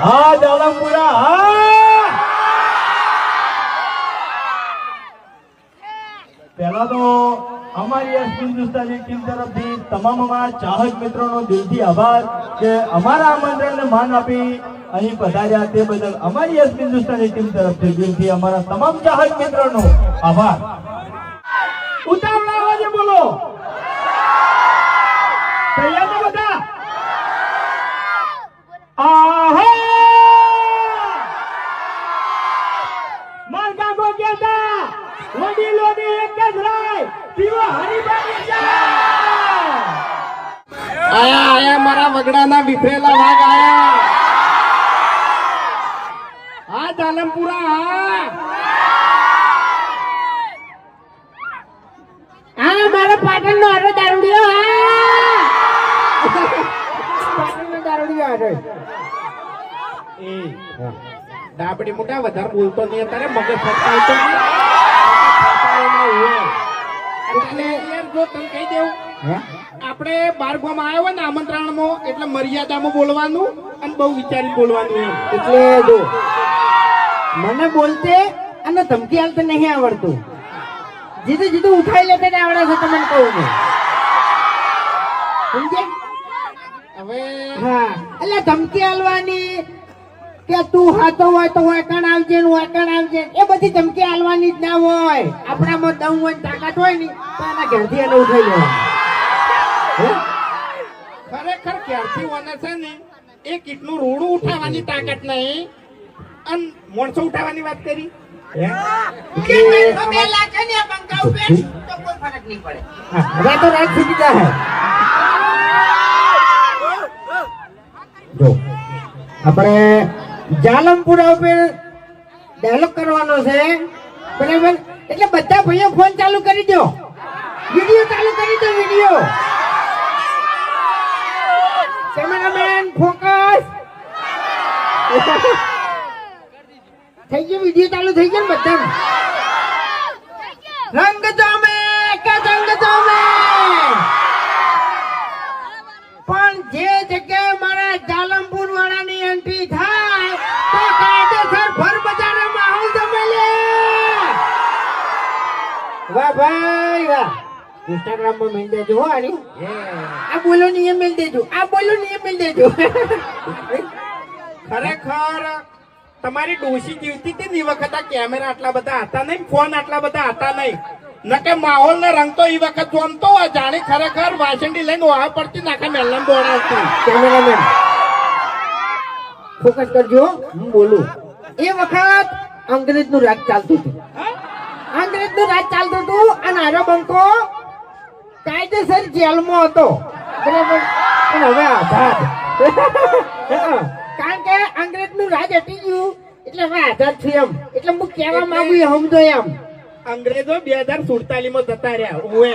હા! દાલમપુરા પહેલા તો અમારી આ હિન્દુસ્તાની ટીમ તરફથી તમામ અમારા ચાહક મિત્રોનો દિલથી આભાર કે અમારા આમંત્રણને માન આપી અહીં પધાર્યા તે બદલ અમારી યશ હિન્દુસ્તાની ટીમ તરફથી દિલથી અમારા તમામ ચાહક મિત્રોનો આભાર. ઉતાવળા અવાજે બોલો. તૈયાર બધા? આ માર કાકો વડીલોની એક જ રાય પીવો હરિભાઈ આયા આયા મારા વગડાના વિફરેલા ભાગ આયા. હા જાલમપુરા હા. હા મારો પાટણ નો હારો દારૂડિયો હા. પાટણ નો દારૂડિયો હારો. એ. ડાબડી મોટા વધારે બોલતો નહીં અત્યારે મગજ ફટકાવતો આપણે બાર આવ્યો આવ્યા હોય ને આમંત્રણમાં એટલે મર્યાદામાં બોલવાનું અને બહુ વિચારી બોલવાનું એમ. એટલે જો મને બોલતે અને ધમકી હાલતે નહીં આવડતું. જીતું જીતું ઉઠાઈ લેતે ને આવડે છે તમને કહું છું. સમજે હવે હા. એટલે ધમકી હાલવાની કે તું હાથો હોય તો વાયકણ આવજે ને વાયકણ આવજે. એ બધી ધમકી હાલવાની જ ના હોય. આપણામાં દમ હોય ને તાકાત હોય ને તો એના ઘેરથી એને ઉઠાઈ લેવાનું ખરેખર ક્યારથી વને છે ને એ કીટનું રોડું ઉઠાવવાની તાકાત નહીં. અને મોણસો ઉઠાવવાની વાત કરી? તો રાત સુધી જાય આપણે જાલમપુરા ઉપર ડાયલોગ કરવાનો છે. બરાબર? એટલે બધા ભાઈઓ ફોન ચાલુ કરી દો. વીડિયો ચાલુ કરી દો વીડિયો કેમેરામેન ફોકસ થઈ ગયો વીડિયો ચાલુ થઈ ગયો ને બધા રંગ જોમે ઇન્સ્ટાગ્રામમાં મેલ દેજો હો આની. આ બોલો ની એ મેલ દેજો આ બોલો ની એ મેલ દેજો. ખરેખર તમારી ડોશી જીવતી હતી ને વખત આ કેમેરા આટલા બધા હતા નહીં ફોન આટલા બધા હતા નહીં. નકે માહોલ ને રંગ તો એ વખત જોમતો જાણે ખરેખર વાસંડી લઈને વાહ પડતી નાખે મેલમ દોડાવતી કેમેરામેન ફોકસ કરજો હું. બોલું? એ વખત અંગ્રેજનું રાજ ચાલતું હતું. અંગ્રેજનું રાજ ચાલતું હતું અને આરો બંકો કાયદેસર જેલમાં હતો. બરાબર? પણ હવે આઝાદ કારણ કે અંગ્રેજનું રાજ હટી ગયું. એટલે હવે આઝાદ છું એમ. એટલે હું કહેવા માંગુ એ સમજો એમ. અંગ્રેજો બે હજાર સુડતાલીસમાં જતા રહ્યા. ઓએ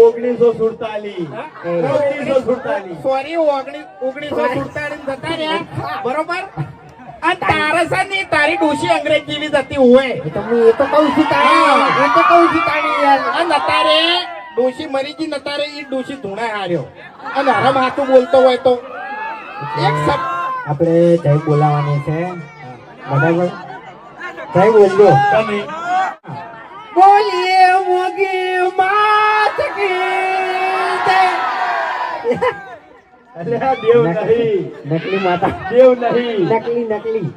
ઓગણીસો સુડતાલીસ. ઓગણીસો સુડતાલીસ. સોરી ઓગણીસો સુડતાલીસ જતા રહ્યા. બરોબર? અને તારે છે ને તારી ડોશી અંગ્રેજી જતી હોય ઓએ એ તો એ કહું છું તારે. એ તો કહું છું તાણી યાર. અને અત્યારે ડોશી મરી ગઈ ને અત્યારે ઈ ડોશી ધૂણા હાર્યો. અને હરમ હાથું બોલતો હોય તો. એક શબ્દ. આપણે જય બોલાવાની છે. બરાબર? જય બોલજો. તમે. બોલીએ મોગી માત કી અલ્યા દેવ નહીં. નકલી માતા. દેવ નહીં. નકલી નકલી.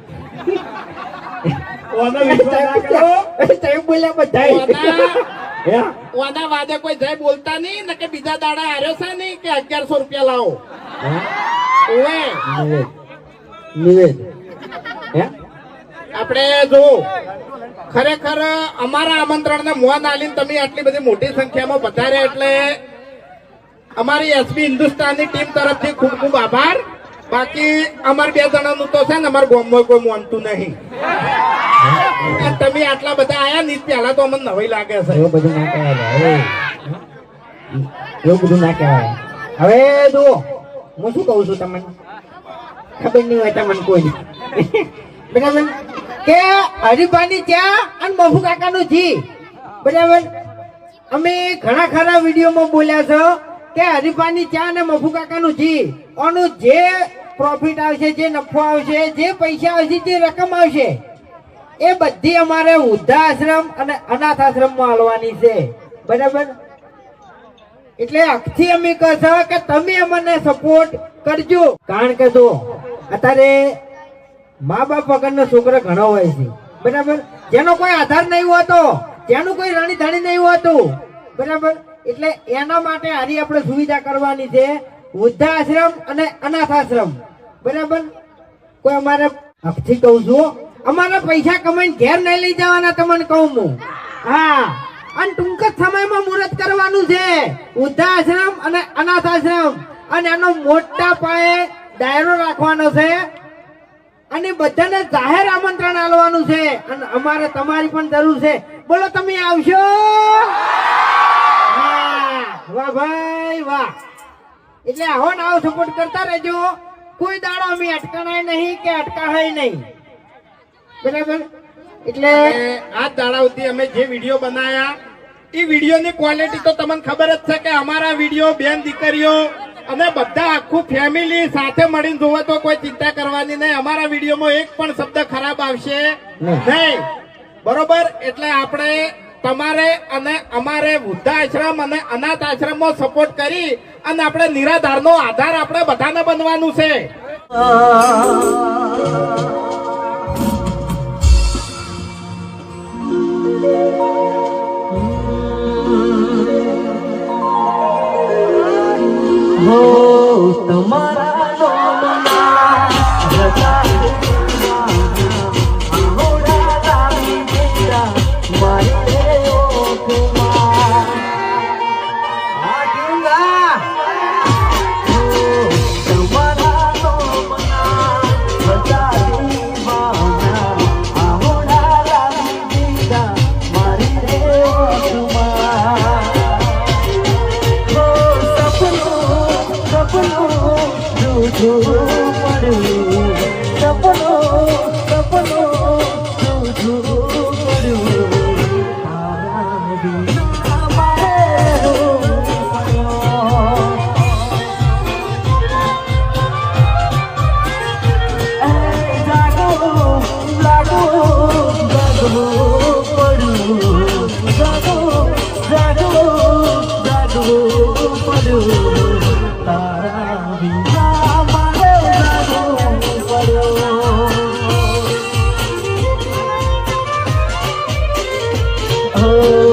કોનો વિશ્વાસ ના કરો? જય બોલ્યા બધા. ઓના ઓના વાદે કોઈ જય બોલતા નહીં ને કે બીજા દાડા હાર્યો છે નહીં કે અગિયારસો રૂપિયા લાવો. નિવેદ. હે? આપણે જો ખરેખર અમારા આમંત્રણને મોહન આલીને તમે આટલી બધી મોટી સંખ્યામાં પધાર્યા એટલે અમારી એસબી હિન્દુસ્તાનની ટીમ તરફથી ખૂબ ખૂબ આભાર. બાકી અમાર બે જણાનું તો છે ને અમારા ગામમાં કોઈ માનતું નહીં. તમે આટલા બધા આયા ને પહેલા તો અમને નવાઈ લાગે છે. એવું બધું ના કહેવાય એવું. બધું ના કહેવાય. હવે જુઓ હું શું કહું છું તમને? ખબર નહીં હોય તમને કોઈ બરાબર? કે હરિભાની ત્યાં અને બહુ કાકાનું જી. બરાબર? અમે ઘણા ખરા વિડીયોમાં બોલ્યા છો. કે હરિભાની ચા અને મફુ કાકાનું જી આનું જે પ્રોફિટ આવશે, જે નફો આવશે, જે પૈસા આવશે, જે રકમ આવશે, એ બધી અમારે વૃદ્ધાશ્રમ અને અનાથ આશ્રમમાં હાલવાની છે. બરાબર? એટલે અક્ષી અમે કહેશો કે તમે અમને સપોર્ટ કરજો. કારણ કે જો, અત્યારે મા બાપ વગરનો છોકરો ઘણો હોય છે. બરાબર? જેનો કોઈ આધાર નહીં હોતો, જેનું કોઈ રાણી ધણી નહીં હોતું. બરાબર? એટલે એના માટે આની આપણે સુવિધા કરવાની છે વૃદ્ધાશ્રમ અને અનાથ આશ્રમ બરાબર? કોઈ અમારે હકથી કહું છું અમારા પૈસા કમાઈને ઘેર નહીં લઈ જવાના તમને કહું હું. હા. અને ટૂંક જ સમયમાં મુહૂર્ત કરવાનું છે. વૃદ્ધાશ્રમ અને અનાથ આશ્રમ અને એનો મોટા પાયે ડાયરો રાખવાનો છે. અને બધાને જાહેર આમંત્રણ આલવાનું છે. અને અમારે તમારી પણ જરૂર છે. બોલો, તમે આવશો? વાહ ભાઈ વાહ. એટલે આવો ને આવો સપોર્ટ કરતા રહેજો. કોઈ દાડો અમે અટકાણાય નહીં કે અટકાહાય નહીં. બરાબર? એટલે આ દાડા સુધી અમે જે વીડિયો બનાયા એ વિડીયોની ક્વોલિટી તો તમને ખબર જ છે કે અમારા વીડિયો બેન દીકરીઓ અને બધા આખું ફેમિલી સાથે મળીને જોવે તો કોઈ ચિંતા કરવાની નહીં. અમારા વિડીયોમાં એક પણ શબ્દ ખરાબ આવશે. નહીં. બરોબર? એટલે આપણે તમારે અને અમારે વૃદ્ધાશ્રમ અને અનાથ આશ્રમમાં સપોર્ટ કરી અને આપણે નિરાધારનો આધાર આપણે બધાને બનવાનું છે. Oh, हो